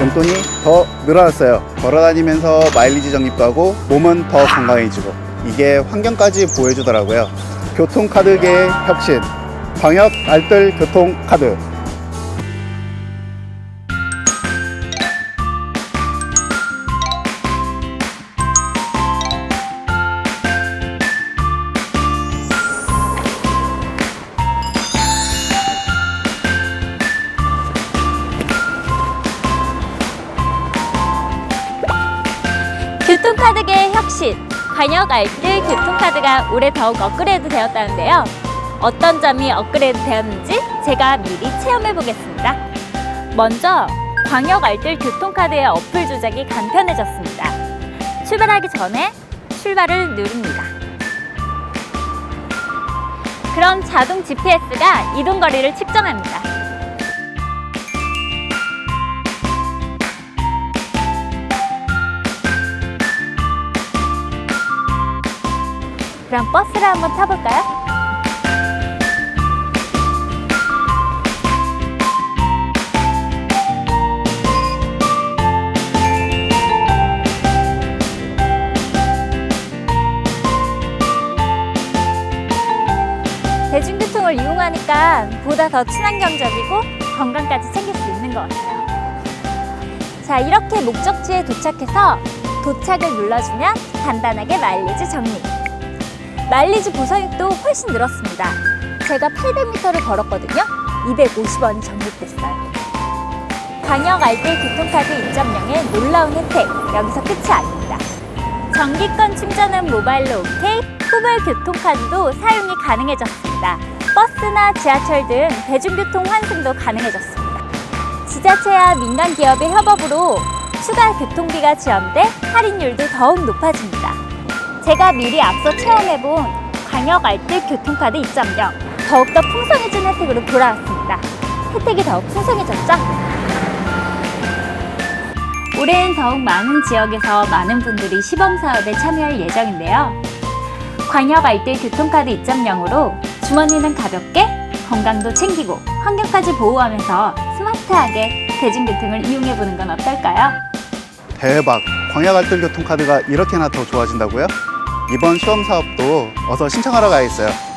용돈이 더 늘어났어요. 걸어다니면서 마일리지 적립도 하고 몸은 더 건강해지고 이게 환경까지 보여주더라고요. 교통카드계의 혁신, 광역 알뜰 교통카드. 교통카드계의 혁신, 관역 알뜰 교통카드가 올해 더욱 업그레이드 되었다는데요. 어떤 점이 업그레이드 되었는지 제가 미리 체험해 보겠습니다. 먼저 광역 알뜰 교통카드의 어플 조작이 간편해졌습니다. 출발하기 전에 출발을 누릅니다. 그럼 자동 GPS가 이동 거리를 측정합니다. 그럼 버스를 한번 타볼까요? 대중교통을 이용하니까 보다 더 친환경적이고 건강까지 챙길 수 있는 것 같아요. 자, 이렇게 목적지에 도착해서 도착을 눌러주면 간단하게 마일리지 정리. 마일리지 보상액도 훨씬 늘었습니다. 제가 800m를 걸었거든요. 250원이 적립됐어요. 광역 알뜰 교통카드 2.0의 놀라운 혜택, 여기서 끝이 아닙니다. 정기권 충전은 모바일로 오케이, 후불 교통카드도 사용이 가능해졌습니다. 버스나 지하철 등 대중교통 환승도 가능해졌습니다. 지자체와 민간 기업의 협업으로 추가 교통비가 지원돼 할인율도 더욱 높아집니다. 제가 미리 앞서 체험해본 광역 알뜰 교통카드 2.0 더욱더 풍성해진 혜택으로 돌아왔습니다. 혜택이 더욱 풍성해졌죠? 올해는 더욱 많은 지역에서 많은 분들이 시범 사업에 참여할 예정인데요. 광역 알뜰 교통카드 2.0으로 주머니는 가볍게 건강도 챙기고 환경까지 보호하면서 스마트하게 대중교통을 이용해 보는 건 어떨까요? 대박! 광역 알뜰 교통카드가 이렇게나 더 좋아진다고요? 이번 시험 사업도 어서 신청하러 가야겠어요.